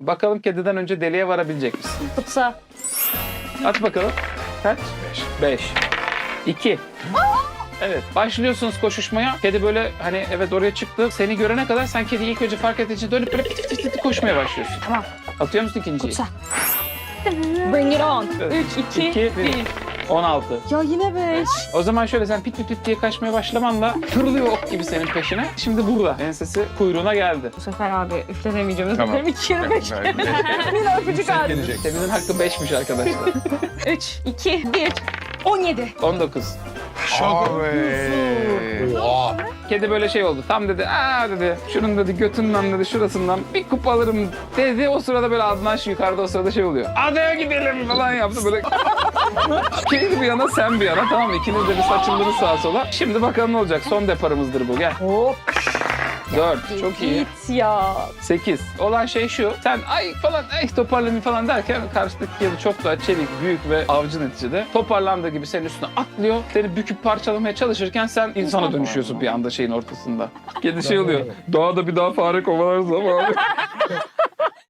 Bakalım kediden önce deliğe varabilecek misin? Tutsa. At bakalım. Kaç? 5. 5. 2. Evet başlıyorsunuz koşuşmaya. Kedi böyle hani evet oraya çıktı. Seni görene kadar sen kediyi ilk önce fark ettiğin için dönüp böyle pıt pıt pıt pıt koşmaya başlıyorsun. Tamam. Atıyor musun ikinciyi? Tutsa. Bring it on. Evet. 3, 2, İki, 1. bir. 16. Ya yine 5. O zaman şöyle sen pit pit pit diye kaçmaya başlamanla fırlıyor ok gibi senin peşine. Şimdi burada. Ensesi kuyruğuna geldi. Bu sefer abi üflenemeyeceğim. Tamam. 2 kere 5 kere. Bir öpücük. Gelecek. Kedinin hakkı 5'miş arkadaşlar. 3, 2, 1. 17. 19. Abi. Oha. Kedi böyle şey oldu. Tam dedi aa dedi şunun dedi götünden dedi şurasından bir kupa alırım dedi. O sırada böyle ağzından şu yukarıda o sırada şey oluyor. Adaya gidelim falan yaptı böyle. Kedi bir yana sen bir yana tamam mı? İkiniz de bir saçıldınız sağa sola. Şimdi bakalım ne olacak. Son deparımızdır bu gel. Hop. 4 çok iyi. Git ya. 8. Olan şey şu. Sen ay falan ay toparlanayım falan derken karşıdaki kedi çok daha çevik, büyük ve avcı neticede. Toparlandığı gibi senin üstüne atlıyor. Seni büküp parçalamaya çalışırken sen insana dönüşüyorsun bir anda şeyin ortasında. Kedi şey oluyor. Doğada bir daha fare kovalarız ama abi.